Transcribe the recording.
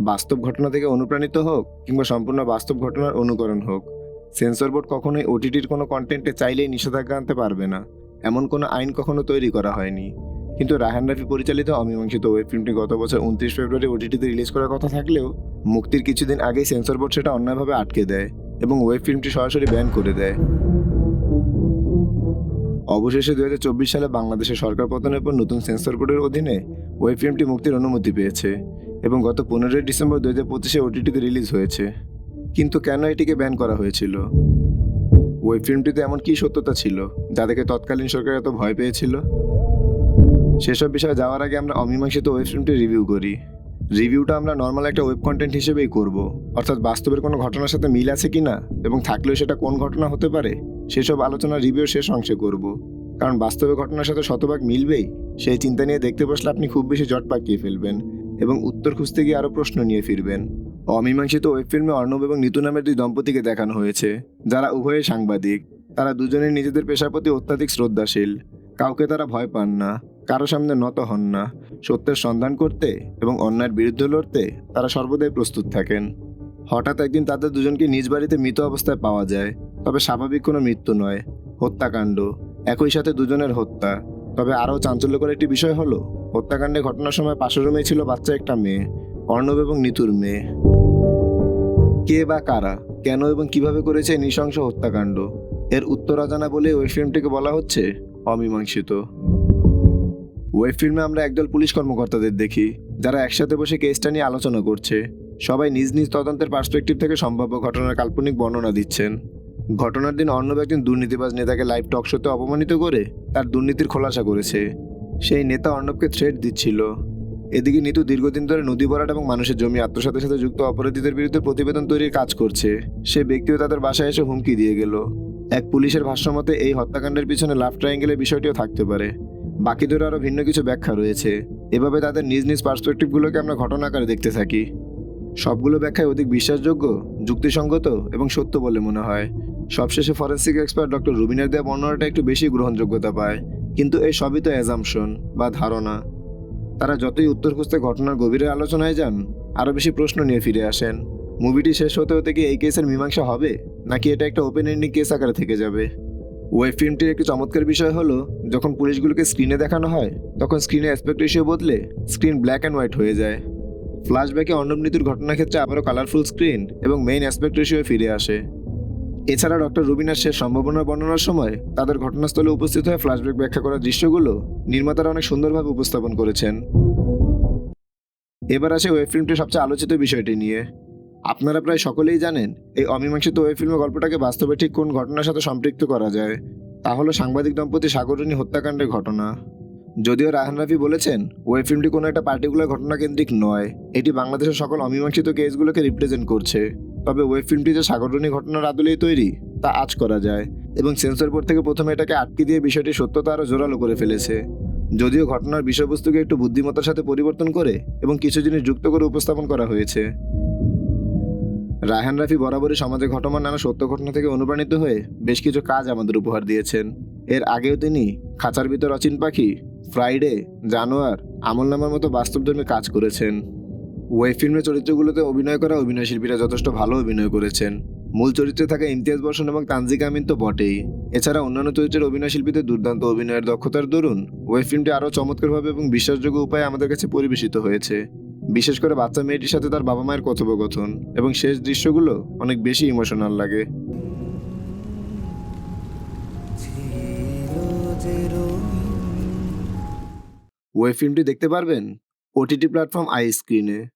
বাস্তব ঘটনা থেকে অনুপ্রাণিত হোক কিংবা সম্পূর্ণ বাস্তব ঘটনার অনুকরণ হোক, সেন্সর বোর্ড কখনোই ওটিটির কোনো কন্টেন্টে চাইলেই নিষেধাজ্ঞা আনতে পারবে না। এমন কোনো আইন কখনো তৈরি করা হয়নি। কিন্তু রাহান রাফি পরিচালিত অমীমাংসিত ওয়েব ফিল্মটি গত বছর উনত্রিশ ফেব্রুয়ারি ওটিটিতে রিলিজ করার কথা থাকলেও মুক্তির কিছুদিন আগেই সেন্সর বোর্ড সেটা অন্যায়ভাবে আটকে দেয় এবং ওয়েব ফিল্মটি সরাসরি ব্যান করে দেয়। অবশেষে দুই হাজার চব্বিশ সালে বাংলাদেশের সরকার পতনের পর নতুন সেন্সর বোর্ডের অধীনে ওয়েব ফিল্মটি মুক্তির অনুমতি পেয়েছে। এবং গত পনেরোই ডিসেম্বর দু হাজার পঁচিশে ওটিটিতে রিলিজ হয়েছে। কিন্তু কেন এটিকে ব্যান করা হয়েছিল? ওয়েব ফিল্মটিতে এমন কী সত্যতা ছিল, যাদেরকে তৎকালীন সরকার এত ভয় পেয়েছিল? সেসব বিষয়ে যাওয়ার আগে আমরা অমীমাংসিত ওয়েব ফিল্মটি রিভিউ করি। রিভিউটা আমরা নর্মাল একটা ওয়েব কন্টেন্ট হিসেবেই করব। অর্থাৎ বাস্তবের কোনো ঘটনার সাথে মিল আছে কি না এবং থাকলেও সেটা কোন ঘটনা হতে পারে, সেসব আলোচনা রিভিউ শেষ অংশে করব। কারণ বাস্তবে ঘটনার সাথে শতভাগ মিলবেই, সেই চিন্তা নিয়ে দেখতে বসলে আপনি খুব বেশি জট পাকিয়ে ফেলবেন। এবং উত্তর খুঁজতে গিয়ে আরও প্রশ্ন নিয়ে ফিরবেন। অমীমাংসিত ওয়েব ফিল্মে অর্ণব এবং নিতু নামের দুই দম্পতিকে দেখানো হয়েছে, যারা উভয়ে সাংবাদিক। তারা দুজনেই নিজেদের পেশার প্রতি অত্যাধিক শ্রদ্ধাশীল। কাউকে তারা ভয় পান না, কারও সামনে নত হন না। সত্যের সন্ধান করতে এবং অন্যায়ের বিরুদ্ধে লড়তে তারা সর্বদাই প্রস্তুত থাকেন। হঠাৎ একদিন তাদের দুজনকে নিজ বাড়িতে মৃত অবস্থায় পাওয়া যায়, তবে স্বাভাবিক কোনো মৃত্যু নয়। হত্যাকাণ্ড। একই সাথে দুজনের হত্যা। তবে আরও চাঞ্চল্যকর একটি বিষয় হলো হত্যাকাণ্ডে ঘটনার সময় পাশের রুমেই ছিল বাচ্চা একটা মেয়ে, অর্ণব এবং নিতুর মেয়ে। কে বা কারা, কেন এবং কীভাবে করেছে নৃশংস হত্যাকাণ্ড? এর উত্তর অজানা বলে ওই ফিল্মটিকে বলা হচ্ছে অমীমাংসিত। ওয়েব ফিল্মে আমরা একদল পুলিশ কর্মকর্তাদের দেখি, যারা একসাথে বসে কেসটা নিয়ে আলোচনা করছে। সবাই নিজ নিজ তদন্তের পার্সপেক্টিভ থেকে সম্ভাব্য ঘটনার কাল্পনিক বর্ণনা দিচ্ছেন। ঘটনার দিন অর্ণব একজন দুর্নীতিবাজ নেতাকে লাইভ টক শোতে অপমানিত করে তার দুর্নীতির খোলাসা করেছে। সেই নেতা অর্ণবকে থ্রেট দিচ্ছিল। এদিকে নিতু দীর্ঘদিন ধরে নদী ভরাট এবং মানুষের জমি আত্মসাতের সাথে যুক্ত অপরাধীদের বিরুদ্ধে প্রতিবেদন তৈরির কাজ করছে। সে ব্যক্তিও তাদের বাসায় এসে হুমকি দিয়ে গেল। এক পুলিশের ভাষ্যমতে, এই হত্যাকাণ্ডের পিছনে লাভ ট্রায়াঙ্গেলের বিষয়টিও থাকতে পারে। বাকিদের আরও ভিন্ন কিছু ব্যাখ্যা রয়েছে। এভাবে তাদের নিজ নিজ পার্সপেক্টিভগুলোকে আমরা ঘটনা আকারে দেখতে থাকি। সবগুলো ব্যাখ্যায় অধিক বিশ্বাসযোগ্য, যুক্তিসঙ্গত এবং সত্য বলে মনে হয়। সবশেষে ফরেন্সিক এক্সপার্ট ডক্টর রুবিনের দেয়া বর্ণনাটা একটু বেশি গ্রহণযোগ্যতা পায়। কিন্তু এই সবই তো অ্যাজামশন বা ধারণা। তারা যতই উত্তর খুঁজতে ঘটনার গভীরে আলোচনায় যান, আরও বেশি প্রশ্ন নিয়ে ফিরে আসেন। মুভিটি শেষ হতে হতে কি এই কেসের মীমাংসা হবে? নাকি এটা একটা ওপেন এন্ডিং কেস আকারে থেকে যাবে? ওয়েব ফিল্মটির একটি চমৎকার বিষয় হলো, যখন পুলিশগুলোকে স্ক্রিনে দেখানো হয়, তখন স্ক্রিনে অ্যাসপেক্ট রেশিও বদলে স্ক্রিন ব্ল্যাক অ্যান্ড হোয়াইট হয়ে যায়। ফ্ল্যাশব্যাকে অর্ণব নীতির ঘটনার ক্ষেত্রে আবারও কালারফুল স্ক্রিন এবং মেইন অ্যাসপেক্ট রেশিও ফিরে আসে। এছাড়া ডক্টর রুবিনার শেষ সম্ভাবনা বর্ণনার সময় তাদের ঘটনাস্থলে উপস্থিত হয়ে ফ্ল্যাশব্যাক ব্যাখ্যা করার দৃশ্যগুলো নির্মাতারা অনেক সুন্দরভাবে উপস্থাপন করেছেন। এবার আসে ওয়েব ফিল্মটির সবচেয়ে আলোচিত বিষয়টি নিয়ে। আপনারা প্রায় সকলেই জানেন এই অমীমাংসিত ওয়েব ফিল্মের গল্পটাকে বাস্তবে ঠিক কোন ঘটনার সাথে সম্পৃক্ত করা যায়, তা হলো সাংবাদিক দম্পতি সাগরণী হত্যাকাণ্ডের ঘটনা। যদিও রাহান রাফি বলেছেন, ওয়েব ফিল্মটি কোনো একটা পার্টিকুলার ঘটনা কেন্দ্রিক নয়, এটি বাংলাদেশের সকল অমীমাংসিত কেসগুলোকে রিপ্রেজেন্ট করছে। তবে ওয়েব ফিল্মটি যে সাগরণী ঘটনার আদলেই তৈরি, তা আজ করা যায় এবং সেন্সর বোর্ড থেকে প্রথমে এটাকে আটকে দিয়ে বিষয়টি সত্যতা আরও জোরালো করে ফেলেছে। যদিও ঘটনার বিষয়বস্তুকে একটু বুদ্ধিমত্তার সাথে পরিবর্তন করে এবং কিছু জিনিস যুক্ত করে উপস্থাপন করা হয়েছে। রায়হান রাফি বরাবরই সমাজে ঘটমান নানা সত্য ঘটনা থেকে অনুপ্রাণিত হয়ে বেশ কিছু কাজ আমাদের উপহার দিয়েছেন। এর আগেও তিনি খাঁচার ভিতর অচিন পাখি, ফ্রাইডে, জানোয়ার আমল নামার মতো বাস্তবধর্মী কাজ করেছেন। ওয়েব ফিল্মের চরিত্রগুলোতে অভিনয় করা অভিনয় শিল্পীরা যথেষ্ট ভালো অভিনয় করেছেন। মূল চরিত্রে থাকা ইমতিয়াজ বর্ষণ এবং তানজিকা আমিন তো বটেই। এছাড়া অন্যান্য চরিত্রের অভিনয় শিল্পীদের দুর্দান্ত অভিনয়ের দক্ষতার দরুন ওয়েব ফিল্মটি আরও চমৎকারভাবে এবং বিশ্বাসযোগ্য উপায়ে আমাদের কাছে পরিবেশিত হয়েছে। বিশেষ করে বাচ্চা মেয়েটির সাথে তার বাবা মায়ের কথোপকথন এবং শেষ দৃশ্যগুলো অনেক বেশি ইমোশনাল লাগে। ওয়েব ফিল্মটি দেখতে পারবেন ওটিটি প্ল্যাটফর্ম আই স্ক্রিনে